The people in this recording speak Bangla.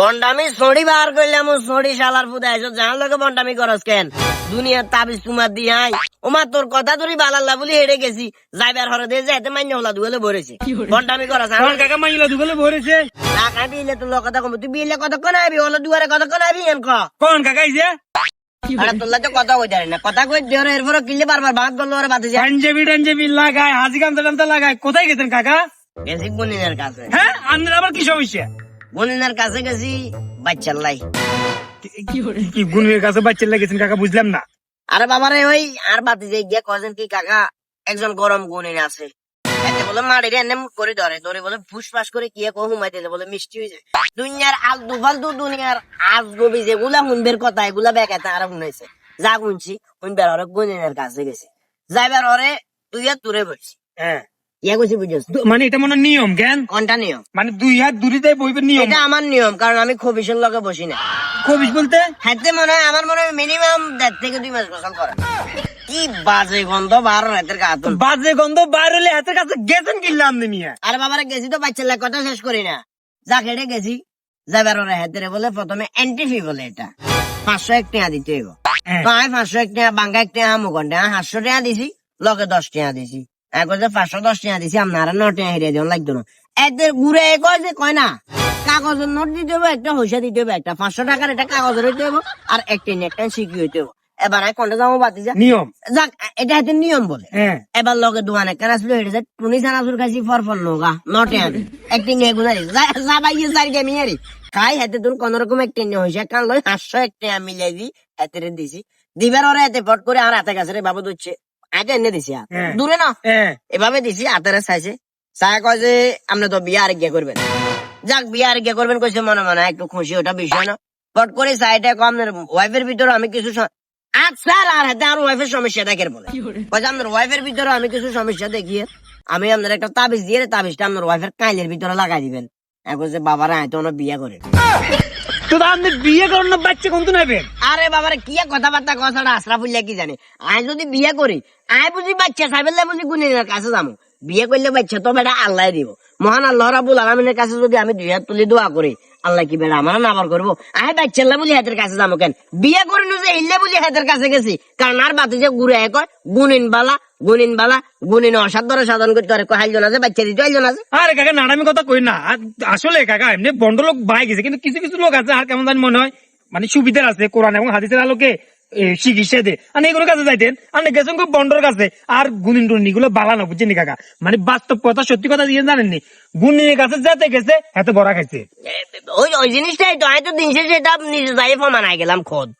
বন্ডামি সড়ি বার করলাম সড়ি শালার ফুদে আইসো জান লোকে বন্ডামি করস কেন? দুনিয়ার তাবিজ তোমার দি আই ওমা তোর কথা তোরই বালাল্লা বলি হেরে গেছি। যাইবার হরে দিয়ে যাইতে মান্য হলা দুগলে ভরেছে। বন্ডামি করস আমার কাকা মাইলা দুগলে ভরেছে। না খাই বিলে তোর লোক কথা কম তুই বিলে কত কোন আইবি হলো দুয়ারে কত কোন আইবি এন ক? কোন কাকা ইছে আরে তোর তো কথা কই জানি না। কথা কই দিও এরপর কিনলে বারবার ভাগ করল ওরে বাতি যায় পাঞ্জাবি টাঞ্জাবি লাগায় হাজি গামছা টামছা লাগায়। কোথায় গেছেন কাকা? গেছি গুনিনের কাছে। হ্যাঁ আপনার আবার কি সমস্যা গুনিনের কাছে গেছি বাচ্চার লাই। কি গুনের কাছে বাচ্চা লাগেছেন কাকা বুঝলাম না। আরে বাবারে ওই আর বাতি যে গিয়ে কজন কি কাকা একজন গরম গুনিন আছে। এতে বলে মাড়ি রে করে ধরে ধরে বলে ফুসফাস করে কি কো হুমাই দিলে বলে মিষ্টি হয়ে যায়। দুনিয়ার আলতু ফালতু দুনিয়ার আজগবি যেগুলা হুনবের কথা এগুলা বেকাতে আর শুনাইছে যা শুনছি হুনবের হরে গুনিনের কাছে গেছে। যাইবার হরে তুই আর তুরে বলছি। হ্যাঁ। মানে এটা মনে নিয়ম জ্ঞান? কোনটা নিয়ম? মানে দুই হাত দূরিতে বইবেন নিয়ম। এটা আমার নিয়ম কারণ আমি খবিসের লগে বসি না। কবিস বলতে? হাতে মনে হয় আমার মনে হয় মিনিমাম দেড় থেকে দুই মাস গোসল করে। কি বাজে গন্ধ বারো রাতের গাতুন বাজে গন্ধ বাইর হলে হাতের কাছে গেছেন কিনলাম নিয়ে আরে বাবারে গেছি তো বাচ্চার লাগে কথা শেষ করি না। যা খেটে গেছি। যাবার ওরা হাতে বলে প্রথমে এন্ট্রি ফি বলে এটা। পাঁচশো এক টাকা দিতে হইব। হ্যাঁ। পাঁচশো এক টাকা বাঙ্গা এক টাকা আমু ঘণ্টা সাতশো টাকা দিছি লগে দশ টাকা দিছি। পাঁচশো দশ টাকা দিছি আপনারা ন টাকা হেরিয়ে দিন লাগতো না। এদের ঘুরে কয় যে কয় না কাগজের নোট দিতে হবে একটা পয়সা দিতে হবে একটা পাঁচশো টাকার একটা কাগজের হইতে হবে আর একটা একটা হইতে হবে। এবার আমি কোনটা যাব বাতি যা? নিয়ম। যাক এটা হাতে নিয়ম বলে। হ্যাঁ। এবার লগে দোকানে কেন আসলে হেঁটে যায় টুনি খাইছি ফরফর নৌকা নটে আনি একটি নিয়ে গুজারি যা বাইয়ে যাই গে মিয়ারি খাই হাতে তোর কোন রকম একটি নিয়ে হয়েছে লই হাসশো একটি আমি মিলাই দি হাতে দিছি। দিবার ওরা হাতে ফট করে আর হাতে রে বাবু দিচ্ছে আগে এনে দিছি হ্যাঁ। দূরে না? হ্যাঁ। এভাবে দিছি হাতেরে চাইছে। চাই কয় যে আপনি তো বিয়ে আর গিয়ে করবেন। যাক বিয়ে আর গিয়ে করবেন কইছে মনে মনে একটু খুশি ওটা বিষয় না। ফট করে সাইডে কম ওয়াইফের ভিতরে আমি কিছু আচ্ছা আর হাতে আর ওয়াইফের সমস্যা দেখের বলে। কইছে আপনার ওয়াইফের ভিতরে আমি কিছু সমস্যা দেখিয়ে আমি আপনার একটা তাবিজ দিয়ে তাবিজটা আপনার ওয়াইফের কাইলের ভিতরে লাগাই দিবেন। এখন যে বাবারা আয় তো ওনার বিয়ে করে। তো বিয়ে বাচ্চা আরে কথাবার্তা কি জানে? যদি বিয়ে করি আয় বুঝি বাচ্চা সাইবেলে বুঝি গুণের কাছে যাব। বিয়ে করলে বাচ্চা তো বেটা আল্লাহ দিব। মহান আল্লাহ রাবুল আলমিনের কাছে যদি আমি দুই হাত তুলে দোয়া করি, আল্লাহ কি বেড়া আমার নাবার করব? আয় বাচ্চাল্লা বুঝি হাতের কাছে যাব কেন? বিয়ে করিনি যে ইল্লে বুঝি হাতের কাছে গেছি। কারণ আর বাতি যে ঘুরে এক গুনিন বালা গুনিন বালা গুনিন অসাধ্য সাধন করতে পারে। হাইজন আছে, বাচ্চা দিতে হাইজন আছে। আরে কাকা, নানামি কথা কই না। আসলে কাকা, এমনি বন্ড লোক বাই গেছে, কিন্তু কিছু কিছু লোক আছে, আর কেমন জানি মনে হয় মানে সুবিধার আছে, কোরআন এবং হাদিসের আলোকে। চিকিৎসা দে। আর এগুলো কাছে যাইতেন আর গেছেন খুব বন্ডর কাছে। আর গুনিন টুনি গুলো বালানো বুঝছেন কাকা? মানে বাস্তব কথা, সত্যি কথা দিয়ে জানেননি গুনিনের কাছে যাতে গেছে, এত বড়া খাইছে। ওই ওই জিনিসটাই তো দিন শেষে নিজে যাই ফমানাই গেলাম খোদ।